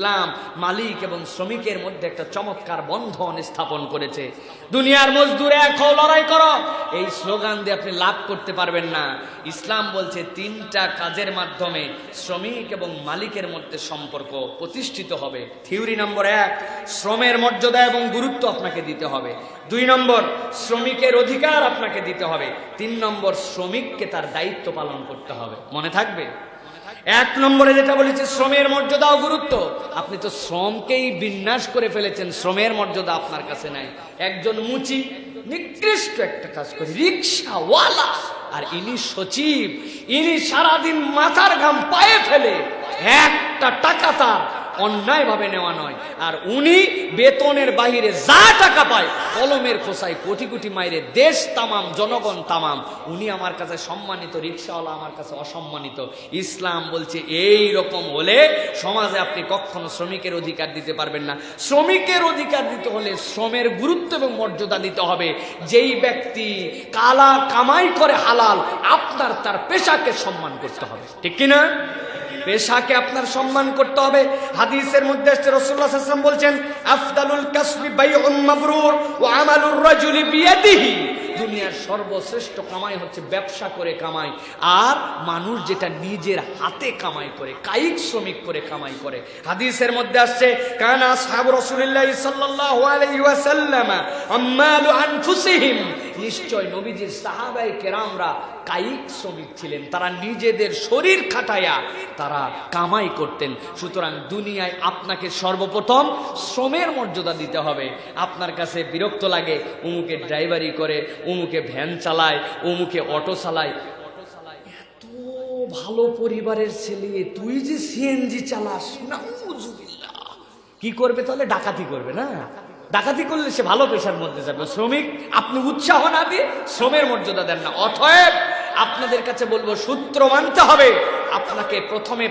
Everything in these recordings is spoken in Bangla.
ইসলাম মালিক এবং শ্রমিকের মধ্যে একটা চমৎকার বন্ধন স্থাপন করেছে। দুনিয়ার মজদুর এক হও, লড়াই করো। এই স্লোগান দিয়ে আপনি লাভ করতে পারবেন না। ইসলাম বলছে, তিনটা কাজের মাধ্যমে শ্রমিক এবং মালিকের মধ্যে সম্পর্ক প্রতিষ্ঠিত হবে। থিওরি নম্বর এক, শ্রমের মর্যাদা এবং গুরুত্ব আপনাকে দিতে হবে। দুই নম্বর, শ্রমিকের অধিকার আপনাকে দিতে হবে। তিন নম্বর, শ্রমিককে তার দায়িত্ব পালন করতে হবে। মনে থাকবে? এক নম্বরে যেটা বলেছে, শ্রমের মর্যাদা ও গুরুত্ব। আপনি তো শ্রমকেই বিন্যাস করে ফেলেছেন, শ্রমের মর্যাদা আপনার কাছে নাই। একজন মুচি নিকৃষ্ট একটা কাজ করে, রিক্সাওয়ালা, আর ইনি সচিব। ইনি সারাদিন মাথার ঘাম পায়ে ফেলে, একটা টাকা তার অন্যায়ভাবে নেওয়া নয়। আর উনি বেতনের বাহিরে যা টাকা পায়, কলমের খোসায় কোটি কোটি মাইরে দেশ তামাম, জনগণ তামাম। উনি আমার কাছে সম্মানিত, রিক্সাওয়ালা আমার কাছে অসম্মানিত। ইসলাম বলছে, এই রকম হলে সমাজে আপনি কখনো শ্রমিকের অধিকার দিতে পারবেন না। শ্রমিকের অধিকার দিতে হলে শ্রমের গুরুত্ব এবং মর্যাদা দিতে হবে। যেই ব্যক্তি কালা কামাই করে হালাল, আপনার তার পেশাকে সম্মান করতে হবে। ঠিক কিনা? পেশাকে আপনার সম্মান করতে হবে। হাদিসের মধ্যে আসছে আলাইহি ওয়াসাল্লাম বলছেন, আফদালুল কাসবি বাইউন মাবরুর ওয়া আমালুর রাজুলি বিয়াদিহি। দুনিয়ার সর্বশ্রেষ্ঠ কামাই হচ্ছে ব্যবসা করে কামাই, আর মানুষ যেটা নিজের হাতে কামাই করে, কায়িক শ্রমিক করে কামাই করে। হাদিসের মধ্যে আসছে, কানা সাহাব রাসূলুল্লাহ সাল্লাল্লাহু আলাইহি ওয়াসাল্লাম আম্মালু আনফুসিহিম নিশ্চয় নবীজির সাহাবাই কেরামরা কায়িক শ্রমিক ছিলেন। তারা নিজেদের শরীর খাটায়া তারা কামাই করতেন। সুতরাং দুনিয়ায় আপনাকে সর্বপ্রথম শ্রমের মর্যাদা দিতে হবে। আপনার কাছে বিরক্ত লাগে, উমুকে ড্রাইভারি করে, উমুকে ভ্যান চালায়, উমুকে অটো চালায়। এত ভালো পরিবারের ছেলে, তুই যে সিএনজি চালাস না কি করবে তাহলে? ডাকাতি করবে না? ডাকাতি করলে সে ভালো পেশার মধ্যে যাবে। শ্রমিক, আপনি উৎসাহ না দিয়ে শ্রমের মর্যাদা দেন না। অথয়েব আপনাদের কাছে বলব, সূত্র মানতে হবে। আপনাকে প্রথমে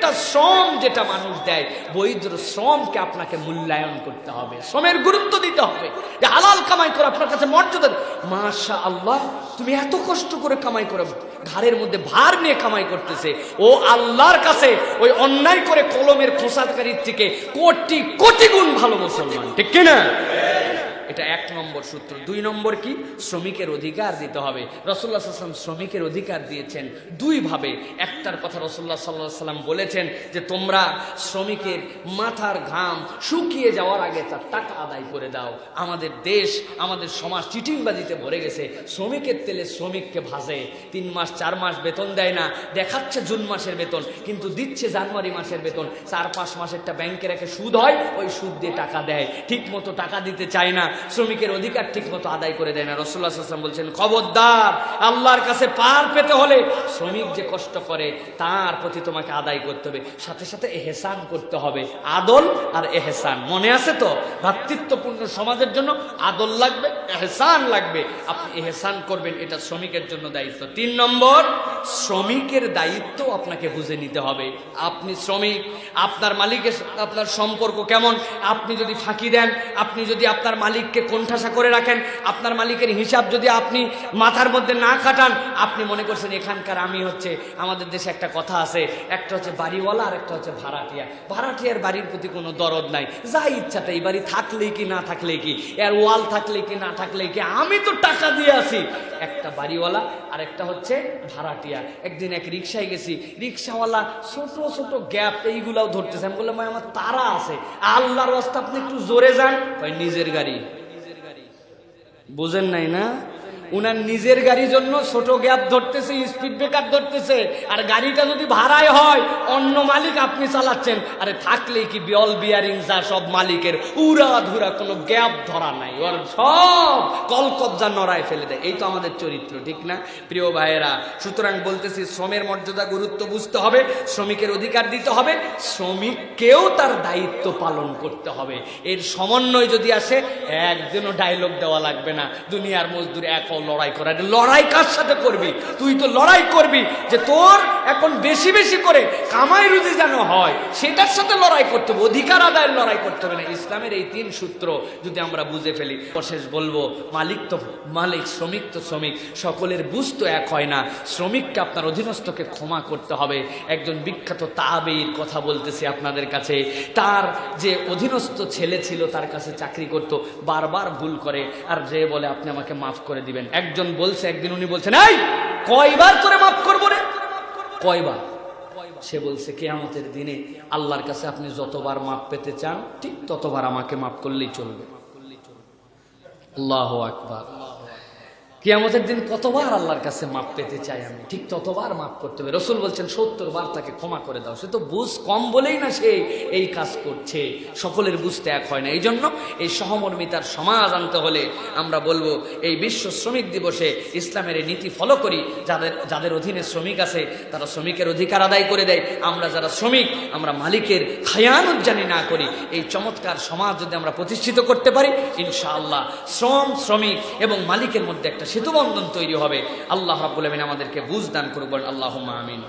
প্রত্যেকটা শ্রম যেটা মানুষ দেয়, বৈধ শ্রমকে আপনাকে মূল্যায়ন করতে হবে, শ্রমের গুরুত্ব দিতে হবে। যে হালাল কামাই করে আপনার কাছে মর্যাদা মাশা আল্লাহ তুমি এত কষ্ট করে কামাই করে, ঘাড়ের মধ্যে ভার নিয়ে কামাই করতেছে। ও আল্লাহর কাছে ওই অন্যায় করে কলমের খোসাকারীর থেকে কোটি কোটি গুণ ভালো মুসলমান, ঠিক কিনা? এটা এক নম্বর সূত্র। দুই নম্বর কি? শ্রমিকের অধিকার দিতে হবে। রসুল্লাহ সাল্লাম শ্রমিকের অধিকার দিয়েছেন দুইভাবে। একটার কথা রসুল্লাহ সাল্লাহ সাল্লাম বলেছেন যে, তোমরা শ্রমিকের মাথার ঘাম শুকিয়ে যাওয়ার আগে তার টাকা আদায় করে দাও। আমাদের দেশ, আমাদের সমাজ চিটিংবাজিতে ভরে গেছে। শ্রমিকের তেলে শ্রমিককে ভাসে তিন মাস, চার মাস বেতন দেয় না। দেখাচ্ছে জুন মাসের বেতন, কিন্তু দিচ্ছে জানুয়ারি মাসের বেতন। চার, পাঁচ মাসেরটা ব্যাংকে রেখে সুদ হয়, ওই সুদ দিয়ে টাকা দেয়। ঠিক মতো টাকা দিতে চায় না। শ্রমিকের অধিকার ঠিক মতো আদায় করে দেয় না। রসুল্লাহ আসলাম বলছেন, খবরদার, আল্লাহর কাছে পার পেতে হলে শ্রমিক যে কষ্ট করে, তার প্রতি তোমাকে আদায় করতে হবে। সাথে সাথে এহেসান করতে হবে। আদল আর এহেসান। মনে আছে তো? ভ্রাতৃত্বপূর্ণ সমাজের জন্য আদল লাগবে, এহেসান লাগবে। আপনি এহেসান করবেন, এটা শ্রমিকের জন্য দায়িত্ব। তিন নম্বর, শ্রমিকের দায়িত্ব আপনাকে বুঝে নিতে হবে। আপনি শ্রমিক, আপনার মালিকের, আপনার সম্পর্ক কেমন? আপনি যদি ফাঁকি দেন, আপনি যদি আপনার মালিককে কোণঠাসা করে রাখেন। আপনার মালিকের হিসাব যদি আপনি মাথার মধ্যে না কাটান আপনি মনে করছেন এখানকার আমি হচ্ছে, আমাদের দেশে একটা কথা আছে, একটা হচ্ছে বাড়িওয়ালা আর একটা হচ্ছে ভাড়াটিয়া। ভাড়াটিয়ার বাড়ির প্রতি কোনো দরদ নাই। যা ইচ্ছাটা এই বাড়ি থাকলেই কি, না থাকলেই কি, এর ওয়াল থাকলে কি, না থাকলে কি, আমি তো টাকা দিয়ে আসি একটা বাড়িওয়ালা আর একটা হচ্ছে ভাড়াটিয়া। একদিন এক রিক্সায় গেছি রিক্সাওয়ালা ছোট ছোট গ্যাপ এইগুলাও ধরতেছে। আমি বললাম আমার তারা আছে। আল্লাহর রাস্তা, আপনি একটু জোরে যান। ভাই নিজের গাড়ি। বুঝেন নাই না? উনার নিজের গাড়ির জন্য ছোট গ্যাপ ধরতেছে স্পিড ব্রেকার ধরতেছে। আর গাড়িটা যদি ভাড়ায় হয়, অন্য মালিক আপনি চালাচ্ছেন। আরে থাকলেই কি বিয়ল বিয়ারিং যা সব মালিকের? উড়া ধুরা কোনো গ্যাপ ধরা নাই। ওর সব কল কবজা নড়ায় ফেলে দেয়। এই তো আমাদের চরিত্র, ঠিক না? প্রিয় ভাইয়েরা, সুতরাং বলতেছি, শ্রমের মর্যাদা গুরুত্ব বুঝতে হবে, শ্রমিকের অধিকার দিতে হবে, শ্রমিককেও তার দায়িত্ব পালন করতে হবে। এর সমন্বয় যদি আসে একদিনও ডায়লগ দেওয়া লাগবে না। দুনিয়ার মজদুর এক লড়াই করা। লড়াই কার সাথে করবি? তুই তো লড়াই করবি যে তোর এখন বেশি বেশি করে কামাই রুজি যেন হয়, সেটার সাথে লড়াই করতে হবে, অধিকার আদায়ের লড়াই করতে হবে না। ইসলামের এই তিন সূত্র যদি আমরা বুঝে ফেলি অশেষ বলব, মালিক তো মালিক, শ্রমিক তো শ্রমিক, সকলের বুঝ তো এক হয় না। শ্রমিককে আপনার অধীনস্থকে ক্ষমা করতে হবে। একজন বিখ্যাত তাবেইর কথা বলতেছি আপনাদের কাছে। তার যে অধীনস্থ ছেলে ছিল, তার কাছে চাকরি করত, বারবার ভুল করে, আর যে বলে, আপনি আমাকে মাফ করে দিবেন। একজন বলছে, একদিন উনি বলছেন, এই, কয়বার করে মাফ করব রে? কয়বার? সে বলছে কে আমাদের দিনে আল্লাহর কাছে আপনি যতবার মাপ পেতে চান, ঠিক ততবার আমাকে মাফ করলেই চলবে। আল্লাহ আকবার। কিয়ামতের দিন কতবার আল্লাহর কাছে মাপ পেতে চাই আমি? ঠিক ততবার মাপ করতে হবে। রসুল বলছেন সত্তর বার তাকে ক্ষমা করে দাও। সে তো বুঝ কম বলেই না সে এই কাজ করছে। সকলের বুঝতে এক হয় না। এই জন্য এই সহমর্মিতার সমাজ আনতে হলে আমরা বলব, এই বিশ্ব শ্রমিক দিবসে ইসলামের এই নীতি ফলো করি। যাদের যাদের অধীনে শ্রমিক আছে, তারা শ্রমিকের অধিকার আদায় করে দেয়। আমরা যারা শ্রমিক, আমরা মালিকের খায়ানুত জানি না করি। এই চমৎকার সমাজ যদি আমরা প্রতিষ্ঠিত করতে পারি, ইনশাআল্লাহ শ্রম, শ্রমিক এবং মালিকের মধ্যে একটা সেতুবন্ধন তৈরি হবে। আল্লাহ রাবুল আমিন আমাদেরকে বুঝদান করবেন আল্লাহ আমিন।